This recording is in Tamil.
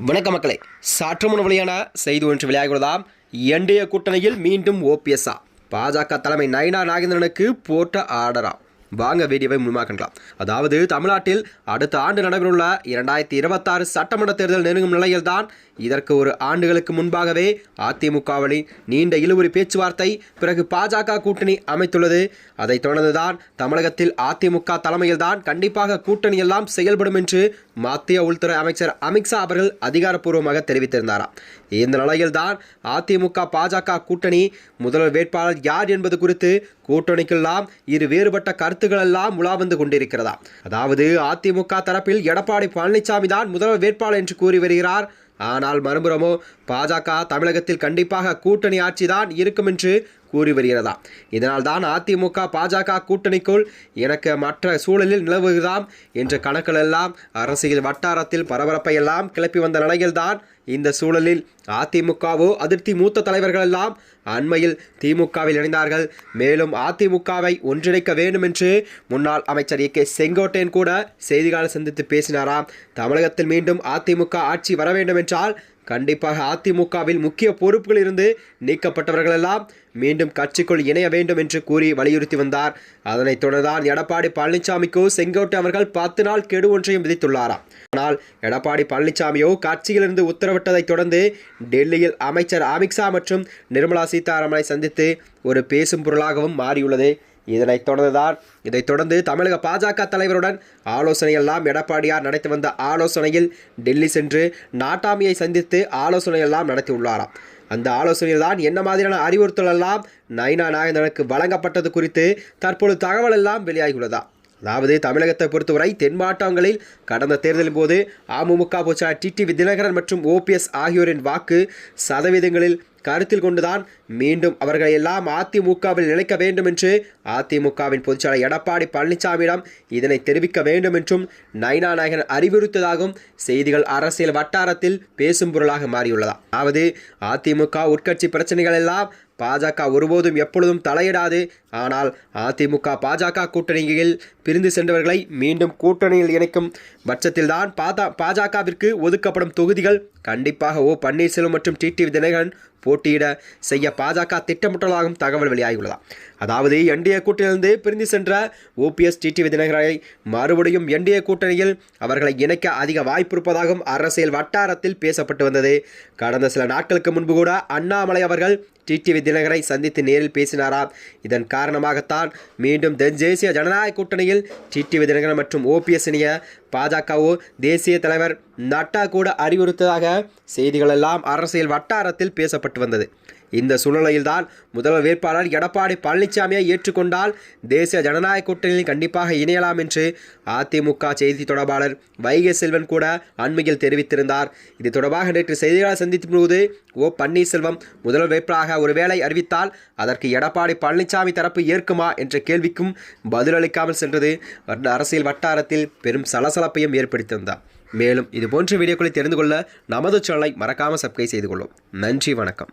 வணக்க மக்களே சற்று முன் செய்தி ஒன்று வெளியாகிறதாம் என்டைய கூட்டணியில் மீண்டும் ஓபிஎஸ்ஆ பாஜக தலைமை நயனா நாகேந்திரனுக்கு போட்ட ஆர்டரா வாங்க வீடியோவை முழுமாக்கலாம் அதாவது தமிழ்நாட்டில் அடுத்த ஆண்டு நடைபெறவுள்ள இரண்டாயிரத்தி இருபத்தாறு சட்டமன்ற தேர்தல் நெருங்கும் நிலையில்தான் இதற்கு ஒரு ஆண்டுகளுக்கு முன்பாகவே அதிமுகவின் நீண்ட இழுபறி பேச்சுவார்த்தை பிறகு பாஜக கூட்டணி அமைத்துள்ளது. அதைத் தொடர்ந்துதான் தமிழகத்தில் அதிமுக தலைமையில்தான் கண்டிப்பாக கூட்டணி எல்லாம் செயல்படும் என்று மத்திய உள்துறை அமைச்சர் அமித்ஷா அவர்கள் அதிகாரப்பூர்வமாக தெரிவித்திருந்தாராம். இந்த நிலையில்தான் அதிமுக பாஜக கூட்டணி முதல்வர் வேட்பாளர் யார் என்பது குறித்து கூட்டணிக்கெல்லாம் இரு வேறுபட்ட கருத்துக்கள் எல்லாம் உலா வந்து கொண்டிருக்கிறதா அதாவது அதிமுக தரப்பில் எடப்பாடி பழனிசாமி தான் முதல்வர் வேட்பாளர் என்று கூறி வருகிறார். ஆனால் மறுபுறமோ பாஜக தமிழகத்தில் கண்டிப்பாக கூட்டணி ஆட்சிதான் இருக்கும் என்று கூறி வருகிறதா? இதனால் தான் அதிமுக பாஜக கூட்டணிக்குள் எனக்கு மற்ற சூழலில் நிலவுகிறதாம் என்ற கணக்குகள் எல்லாம் அரசியல் வட்டாரத்தில் பரபரப்பை எல்லாம் கிளப்பி வந்த நிலையில்தான் இந்த சூழலில் அதிமுகவோ அதிருப்தி மூத்த தலைவர்கள் எல்லாம் அண்மையில் திமுகவில் இணைந்தார்கள். மேலும் அதிமுகவை ஒன்றிணைக்க வேண்டும் என்று முன்னாள் அமைச்சர் ஏ கே செங்கோட்டையன் கூட செய்தியாளர் சந்தித்து பேசினாராம். தமிழகத்தில் மீண்டும் அதிமுக ஆட்சி வர வேண்டும் என்றால் கண்டிப்பாக அதிமுகவில் முக்கிய பொறுப்புகள் இருந்து நீக்கப்பட்டவர்களெல்லாம் மீண்டும் கட்சிக்குள் இணைய வேண்டும் என்று கூறி வலியுறுத்தி வந்தார். அதனைத் தொடர்ந்தான் எடப்பாடி பழனிசாமிக்கோ செங்கோட்டை அவர்கள் பத்து நாள் கெடு ஒன்றையும் விதித்துள்ளாராம். ஆனால் எடப்பாடி பழனிசாமியோ கட்சியிலிருந்து உத்தரவிட்டதைத் தொடர்ந்து டெல்லியில் அமைச்சர் அமித்ஷா மற்றும் நிர்மலா சீதாராமனை சந்தித்து ஒரு பேசும் பொருளாகவும் மாறியுள்ளது. இதனைத் தொடர்ந்துதான் இதைத் தொடர்ந்து தமிழக பாஜக தலைவருடன் ஆலோசனையெல்லாம் எடப்பாடியார் நடத்தி வந்த ஆலோசனையில் டெல்லி சென்று நாட்டாமியை சந்தித்து ஆலோசனையெல்லாம் நடத்தியுள்ளாராம். அந்த ஆலோசனையில் தான் என்ன மாதிரியான அறிவுறுத்தல் எல்லாம் நைனா நாகேந்திரனுக்கு வழங்கப்பட்டது குறித்து தற்பொழுது தகவல் எல்லாம் வெளியாகியுள்ளதா? அதாவது தமிழகத்தை பொறுத்தவரை தென் மாவட்டங்களில் கடந்த தேர்தலின் போது அமமுக பொச்சாளர் டிடிவி தினகரன் மற்றும் ஓபிஎஸ் ஆகியோரின் வாக்கு சதவீதங்களில் கருத்தில் கொண்டுதான் மீண்டும் அவர்களை எல்லாம் அதிமுகவில் நிலைக்க வேண்டும் என்று அதிமுகவின் பொதுச்செயலாளர் எடப்பாடி பழனிசாமியிடம் இதனை தெரிவிக்க வேண்டும் என்றும் நைனா நாயகன் அறிவுறுத்ததாகவும் செய்திகள் அரசியல் வட்டாரத்தில் பேசும் பொருளாக மாறியுள்ளதா. அதாவது அதிமுக உட்கட்சி பிரச்சனைகள் எல்லாம் பாஜக ஒருபோதும் எப்பொழுதும் தலையிடாது. ஆனால் அதிமுக பாஜக கூட்டணியில் பிரிந்து சென்றவர்களை மீண்டும் கூட்டணியில் இணைக்கும் பட்சத்தில்தான் பாதா பாஜகவிற்கு ஒதுக்கப்படும் தொகுதிகள் கண்டிப்பாக ஓ பன்னீர்செல்வம் மற்றும் டிடிவி தினகரன் போட்டியிட செய்ய பாஜக திட்டமிட்டதாகவும் தகவல் வெளியாகியுள்ளதா. அதாவது என்டிஏ கூட்டணியிலிருந்து பிரிந்து சென்ற ஓபிஎஸ் டிடிவி தினகரனை மறுபடியும் என்டிஏ கூட்டணியில் அவர்களை இணைக்க அதிக வாய்ப்பு இருப்பதாகவும் அரசியல் வட்டாரத்தில் பேசப்பட்டு வந்தது. கடந்த சில நாட்களுக்கு முன்பு கூட அண்ணாமலை அவர்கள் டிடிவி தினகரை சந்தித்து நேரில் பேசினாராம் இதன் காரணமாகத்தான் மீண்டும் தென் தேசிய ஜனநாயக கூட்டணியில் டிடிவி தினகரன் மற்றும் ஓபிஎஸ் இணைய பாஜகவோ தேசிய தலைவர் நட்டா கூட அறிவுறுத்ததாக செய்திகள் எல்லாம் அரசியல் வட்டாரத்தில் பேசப்பட்டு வந்தது. இந்த சூழ்நிலையில்தான் முதல்வர் வேட்பாளர் எடப்பாடி பழனிசாமியை ஏற்றுக்கொண்டால் தேசிய ஜனநாயக கூட்டணியில் கண்டிப்பாக இணையலாம் என்று அதிமுக செய்தி தொடர்பாளர் வைகை செல்வன் கூட அண்மையில் தெரிவித்திருந்தார். இது தொடர்பாக நேற்று செய்தியாளர் சந்தித்த போது ஓ பன்னீர்செல்வம் முதல்வர் வேட்பாளராக ஒருவேளை அறிவித்தால் அதற்கு எடப்பாடி பழனிசாமி தரப்பு ஏற்குமா என்ற கேள்விக்கும் பதிலளிக்காமல் சென்றது. அரசியல் வட்டாரத்தில் பெரும் சலசலப்பையும் ஏற்படுத்தியிருந்தார். மேலும் இது போன்ற வீடியோக்களை தெரிந்து கொள்ள நமது சேனலை மறக்காமல் சப்ஸ்கிரைப் செய்து கொள்ளும். நன்றி வணக்கம்.